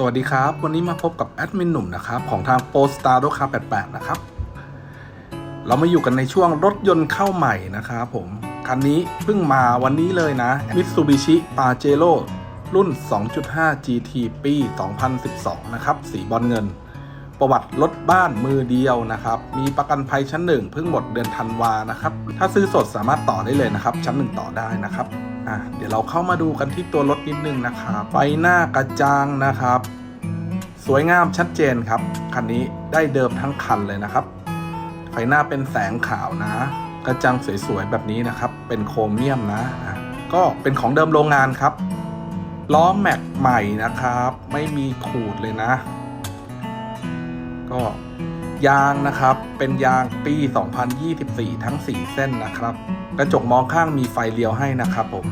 สวัสดีครับ วันนี้มาพบกับแอดมินหนุ่มนะครับของทางโปสตาร์รถคา88 นะครับ เรามาอยู่กันในช่วงรถยนต์เข้าใหม่นะครับผม คันนี้เพิ่งมาวันนี้เลยนะ Mitsubishi Pajero รุ่น 2.5 GT ปี 2012 นะครับ สีบอลเงิน ประวัติรถบ้านมือเดียวนะครับ มีประกันภัยชั้นหนึ่งเพิ่งหมดเดือนธันวานะครับ ถ้าซื้อสดสามารถต่อได้เลยนะครับ ชั้นหนึ่งต่อได้นะครับ อะเดี๋ยวเราเข้ามาดูกันที่ตัวรถนิดนึงนะครับไฟหน้ากระจังนะครับ สวยงามชัดเจนครับคันนี้ได้เดิมทั้งคันเลยนะครับ ไฟหน้าเป็นแสงขาวนะ กระจังสวยๆแบบนี้นะครับ เป็นโครเมียมนะะก็เป็นของเดิมโรงงานครับล้อแม็กใหม่นะครับ ไม่มีขูดเลยนะ ก็ ยางนะครับ เป็นยางปี 2024 ทั้ง 4 เส้นนะครับ กระจกมองข้างมีไฟเลี้ยวให้นะครับผม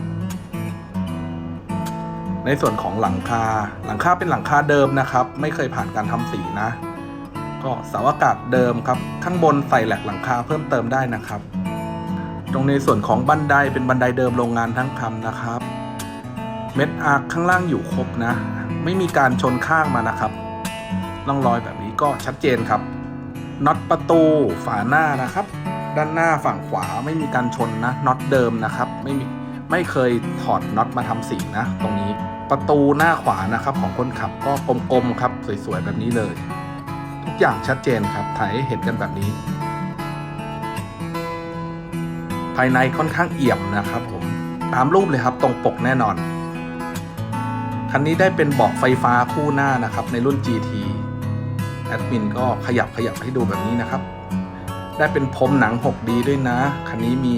ในส่วนของหลังคา หลังคาเป็นหลังคาเดิมนะครับ ไม่เคยผ่านการทำสีนะ ก็เสาอากาศเดิมครับ ข้างบนใส่แหลกหลังคาเพิ่มเติมได้นะครับ ตรงในส่วนของบันไดเป็นบันไดเดิมโรงงานทั้งคำนะครับ เม็ดอาร์คข้างล่างอยู่ครบนะ ไม่มีการชนข้างมานะครับร่องรอยแบบนี้ก็ชัดเจนครับ น็อตประตูฝาหน้านะครับ ด้านหน้าฝั่งขวาไม่มีการชนนะน็อตเดิมนะครับไม่มีไม่เคยถอดน็อตมาทำสีนะ ตรงนี้ประตูหน้าขวานะครับ ของคนขับก็กลมๆครับ สวยๆแบบนี้เลย ทุกอย่างชัดเจนครับถ่ายให้เห็นกันแบบนี้ ภายในค่อนข้างเอี่ยมนะครับ ผมตามรูปเลยครับ ตรงปกแน่นอน คันนี้ได้เป็นเบาะไฟฟ้าคู่หน้านะครับ ในรุ่น GT แอดมินก็ขยับขยับให้ดูแบบนี้นะครับ ได้เป็นพรมหนัง 6D ด้วยนะ คันนี้มี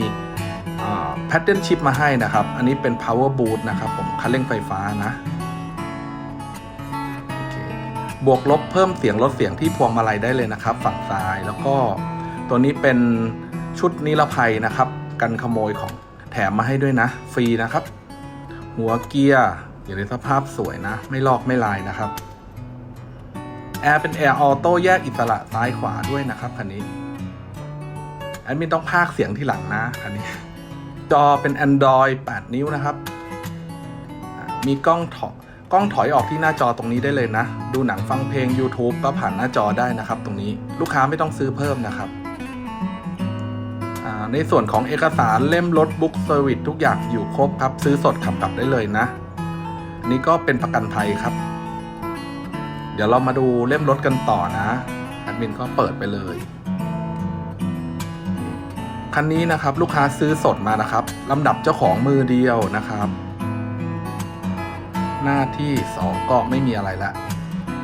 แพทเทิร์นชิปมาให้นะครับ อันนี้เป็น power boot นะครับผมคันเร่งไฟฟ้านะบวกลบเพิ่มเสียงลดเสียงที่พวงมาลัยได้เลยนะครับ ฝั่งซ้ายแล้วก็ตัวนี้เป็นชุดนิรภัยนะครับ กันขโมยของแถมมาให้ด้วยนะ ฟรีนะครับ หัวเกียร์อยู่ในสภาพสวยนะ ไม่ลอกไม่ลายนะครับ แอร์เป็นแอร์ออโต้แยกอิสระซ้ายขวาด้วยนะครับคันนี้แอดมินต้องพากเสียงที่หลังนะคันนี้ จอเป็น Android 8 นิ้วนะครับ มีกล้องถอกล้องถอยออกที่หน้าจอตรงนี้ได้เลยนะ ดูหนังฟังเพลง YouTube ก็ผ่านหน้าจอได้นะครับ ตรงนี้ลูกค้าไม่ต้องซื้อเพิ่มนะครับในส่วนของเอกสารเล่มรถบุ๊กเซอร์วิสทุกอย่างอยู่ครบครับ ซื้อสดขับกลับได้เลยนะอันนี้ก็เป็นประกันภัยครับ เดี๋ยวเรามาดูเล่มรถกันต่อนะแอดมินก็เปิดไปเลย คันนี้นะครับลูกค้าซื้อสดมานะครับลำดับเจ้าของมือเดียวนะครับ หน้าที่ 2 ก็ไม่มีอะไรละ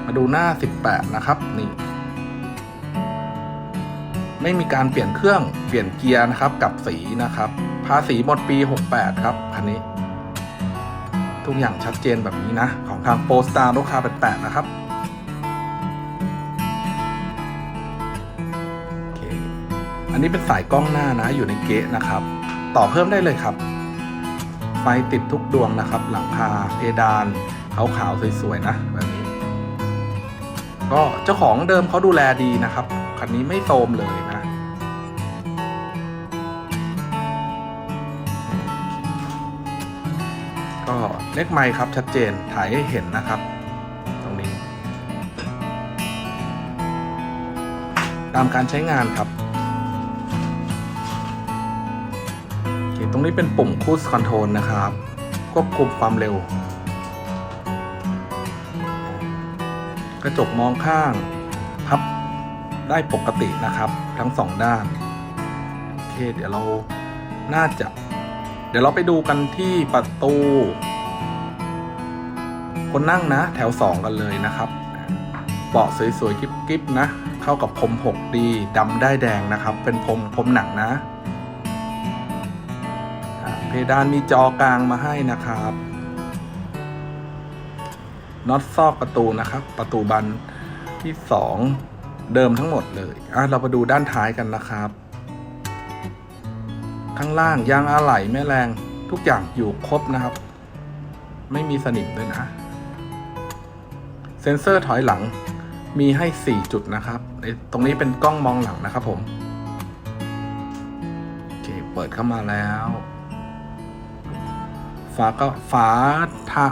มาดูหน้า 18 นะครับนี่ ไม่มีการเปลี่ยนเครื่องเปลี่ยนเกียร์นะครับกับสีนะครับ ภาษีหมดปี 68 ครับคันนี้ทุกอย่างชัดเจนแบบนี้นะ ของทางโปสตาร์ลูกค้า88นะครับ อันนี้เป็นสายกล้องหน้านะอยู่ในเกะนะครับ ต่อเพิ่มได้เลยครับ ไฟติดทุกดวงนะครับ หลังคาเพดานขาวๆสวยๆนะแบบนี้ ก็เจ้าของเดิมเขาดูแลดีนะครับคันนี้ไม่โทรมเลยนะก็เลขไมค์ครับชัดเจนถ่ายให้เห็นนะครับ ตรงนี้ ตามการใช้งานครับ ตรงนี้เป็นปุ่มคูสคอนโทรลนะครับ ควบคุมความเร็ว กระจกมองข้าง พับได้ปกตินะครับ ทั้งสองด้าน โอเค เดี๋ยวเราน่าจะ เดี๋ยวเราไปดูกันที่ประตู คนนั่งนะ แถว 2 กันเลยนะครับเบาะสวยๆกิ๊บๆนะ เข้ากับพรม 6D ดำได้แดงนะครับ เป็นพรมพรมหนังนะ ดานมีจอกลางมาให้นะครับน็อตซอกประตูนะครับ ประตูบานที่ 2 เดิมทั้งหมดเลยอะเรามาดูด้านท้ายกันนะครับ ข้างล่างยางอะไหล่แม่แรงทุกอย่างอยู่ครบนะครับ ไม่มีสนิมด้วยนะ เซ็นเซอร์ถอยหลังมีให้ 4 จุดนะครับในตรงนี้เป็นกล้องมองหลังนะครับผม โอเค เปิดเข้ามาแล้ว ฝาก็ฝาทา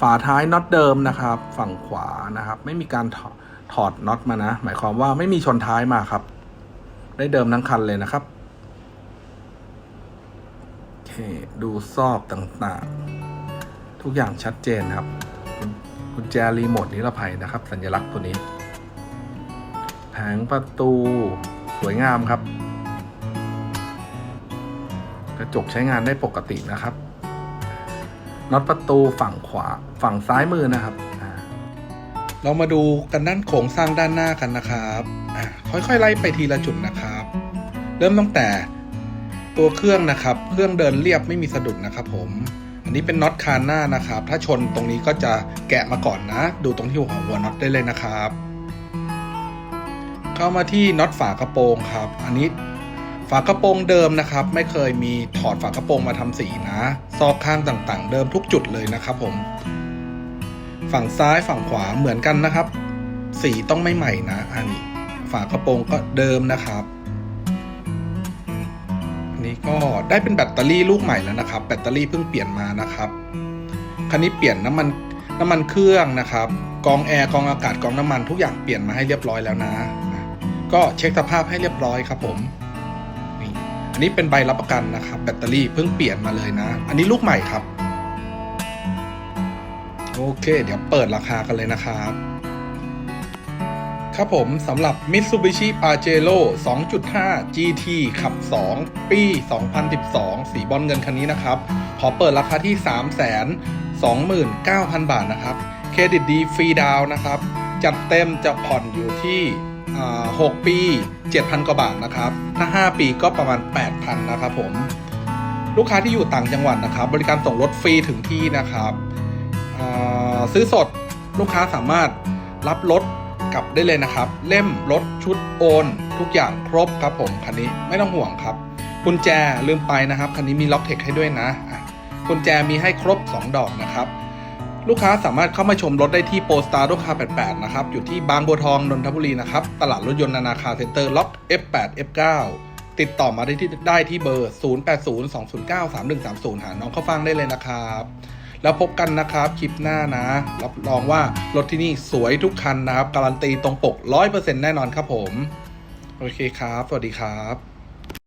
ฝาท้ายน็อตเดิมนะครับ ฝั่งขวานะครับ ไม่มีการถอดถอดน็อตมานะ หมายความว่าไม่มีชนท้ายมาครับ ได้เดิมทั้งคันเลยนะครับโอเคดูซอกต่างๆ ทุกอย่างชัดเจนครับกุญกุญแจรีโมทนิรภัยนะครับ สัญลักษณ์ตัวนี้ แผงประตูสวยงามครับ กระจกใช้งานได้ปกตินะครับ น็อตประตูฝั่งขวาฝั่งซ้ายมือนะครับ เรามาดูกันด้านโครงสร้างด้านหน้ากันนะครับค่อยๆไล่ไปทีละจุดนะครับ เริ่มตั้งแต่ตัวเครื่องนะครับ เครื่องเดินเรียบไม่มีสะดุดนะครับ ผม อันนี้เป็นน็อตคานหน้านะครับ ถ้าชนตรงนี้ก็จะแกะมาก่อนนะ ดูตรงที่หัวหัวน็อตได้เลยนะครับ เข้ามาที่น็อตฝากระโปรงครับ อันนี้ ฝากระโปรงเดิมนะครับ ไม่เคยมีถอดฝากระโปรงมาทำสีนะ ซอกข้างต่างๆ เดิมทุกจุดเลยนะครับผม ฝั่งซ้ายฝั่งขวาเหมือนกันนะครับ สีต้องไม่ใหม่นะ อันนี้ ฝากระโปรงก็เดิมนะครับนี้ก็ได้เป็นแบตเตอรี่ลูกใหม่แล้วนะครับ แบตเตอรี่เพิ่งเปลี่ยนมานะครับคันนี้เปลี่ยนน้ำมันน้ำมันเครื่องนะครับ กองแอร์กองอากาศกองน้ำมันทุกอย่างเปลี่ยนมาให้เรียบร้อยแล้วนะ ก็เช็คสภาพให้เรียบร้อยครับผม นี่อันนี้เป็นใบรับประกันนะครับ แบตเตอรี่เพิ่งเปลี่ยนมาเลยนะ อันนี้ลูกใหม่ครับ โอเค เดี๋ยวเปิดราคากันเลยนะครับ ครับผมสำหรับ Mitsubishi Pajero 2.5 GT ขับ 2 ปี 2012 สีบอลเงินคันนี้นะครับ ขอเปิดราคาที่ 329,000 บาทนะครับ เครดิตดีฟรีดาวนะครับ จัดเต็มจะผ่อนอยู่ที่ 6 ปี 7,000 กว่าบาทนะครับ ถ้า 5 ปีก็ประมาณ 8,000 นะครับผม ลูกค้าที่อยู่ต่างจังหวัดนะครับ บริการส่งรถฟรีถึงที่นะครับซื้อสดลูกค้าสามารถรับรถกลับได้เลยนะครับ เล่มรถชุดโอน ทุกอย่างครบครับผมคันนี้ไม่ต้องห่วงครับกุญแจลืมไปนะครับคันนี้มีล็อกเทคให้ด้วยนะอะกุญแจมีให้ครบ 2 ดอกนะครับ ลูกค้าสามารถเข้ามาชมรถได้ที่โปสตาร์ลูกค้า88 นะครับ อยู่ที่บางบัวทอง นนทบุรีนะครับ ตลาดรถยนต์นานาคาเซ็นเตอร์ล็อก F8 F9 ติดต่อมาได้ที่ได้ที่เบอร์ 0802093130 หาน้องเข้าฟังได้เลยนะครับ แล้วพบกันนะครับคลิปหน้านะ รับรองว่ารถที่นี่สวยทุกคันนะครับ การันตีตรงปก 100%แน่นอนครับผม โอเคครับ สวัสดีครับ